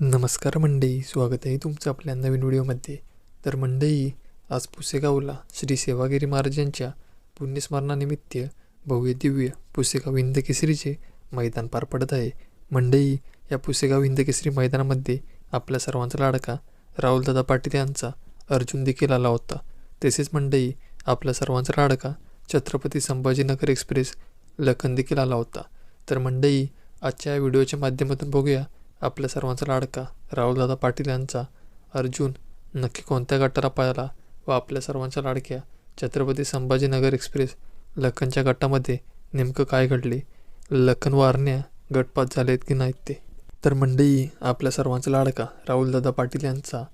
नमस्कार मंडई स्वागत आहे तुमचं आपल्या नवीन व्हिडिओमध्ये. तर मंडई आज पुसेगावला श्री सेवागिरी महाराजांच्या पुण्यस्मरणानिमित्त भव्य दिव्य पुसेगाव हिंदकेसरीचे मैदान पार पडत आहे. मंडई या पुसेगाव हिंदकेसरी मैदानामध्ये आपल्या सर्वांचा लाडका राहुलदादा पाटील यांचा अर्जुन देखील आला होता. तसेच मंडई आपल्या सर्वांचा लाडका छत्रपती संभाजीनगर एक्सप्रेस लखन देखील आला होता. तर मंडई आजच्या या व्हिडिओच्या माध्यमातून बघूया आपल्या सर्वांचा लाडका राहुलदादा पाटील यांचा अर्जुन नक्की कोणत्या गटाला पळाला व आपल्या सर्वांच्या लाडक्या छत्रपती संभाजीनगर एक्सप्रेस लखनच्या गटामध्ये नेमकं काय घडले? लखन वारण्या गटपात झालेत की नाहीत ते? तर मंडई आपल्या सर्वांचा लाडका राहुलदादा पाटील यांचा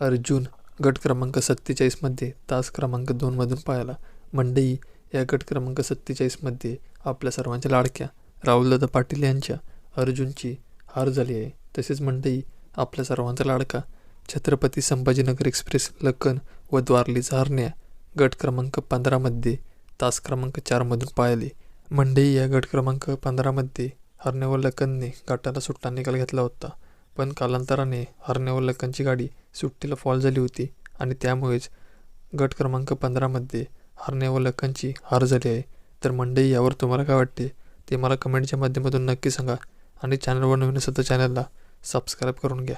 अर्जुन गट क्रमांक सत्तेचाळीसमध्ये तास क्रमांक दोनमधून पाहिला मंडई या गट क्रमांक सत्तेचाळीसमध्ये आपल्या सर्वांच्या लाडक्या राहुलदादा पाटील यांच्या अर्जुनची हार झाली आहे. तसेच मंडई आपल्या सर्वांचा लाडका छत्रपती संभाजीनगर एक्सप्रेस लखन व द्वारलीचा हरण्या गट क्रमांक पंधरामध्ये तास क्रमांक चारमधून पाळले. मंडई या गट क्रमांक पंधरामध्ये हरण्या व लखनने गटाला सुट्टा निकाल घेतला होता. पण कालांतराने हरण्या व लखनची गाडी सुट्टीला फॉल झाली होती आणि त्यामुळेच गट क्रमांक पंधरामध्ये हरण्या व लखनची हार झाली आहे. तर मंडई यावर तुम्हाला काय वाटते? ते मला कमेंटच्या माध्यमातून नक्की सांगा. आणि चॅनलवर नवीन असेल तर चॅनलला सबस्क्राईब करून घ्या.